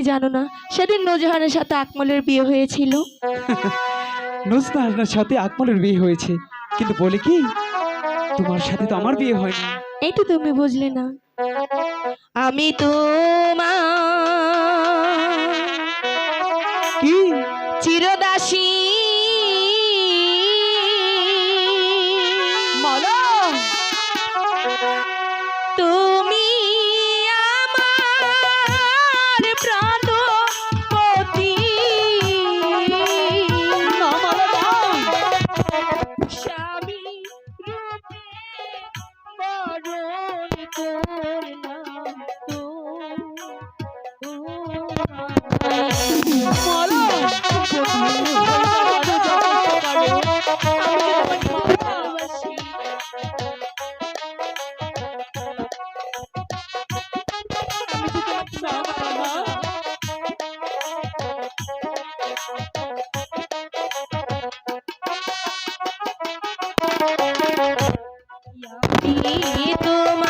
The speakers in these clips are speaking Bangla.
তুমি জানো না? সেদিন নজহানের সাথে আকমলের বিয়ে হয়েছিল। নজহানের সাথে আকমলের বিয়ে হয়েছে। কিন্তু বলে কি? তোমার সাথে তো আমার বিয়ে হয়নি। এই তো তুমি বুঝলে না। আমি তোমার আমি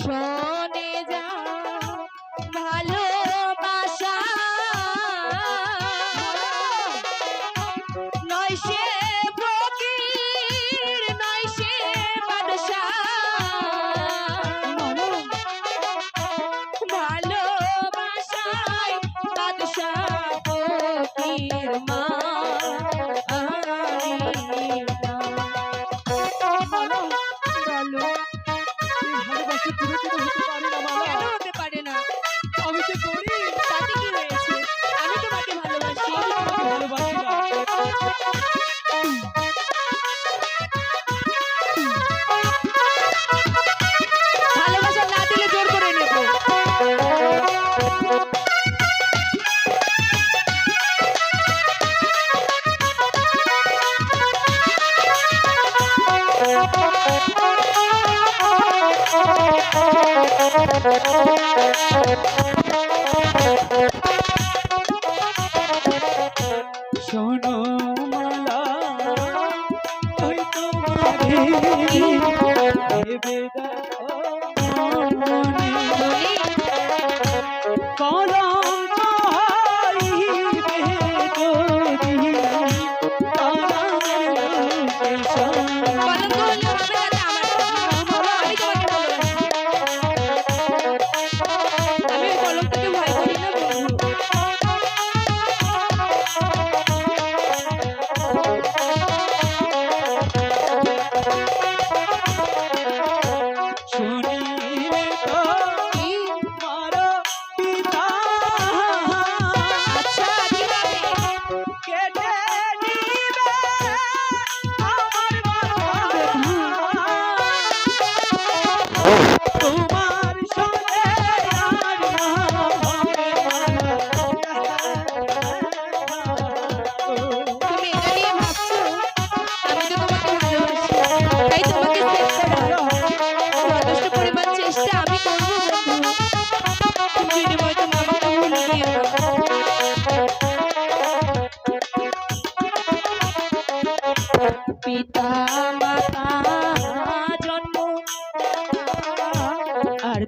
শোনে যা ভালো নয় সে Thank you.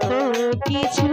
তো কিছু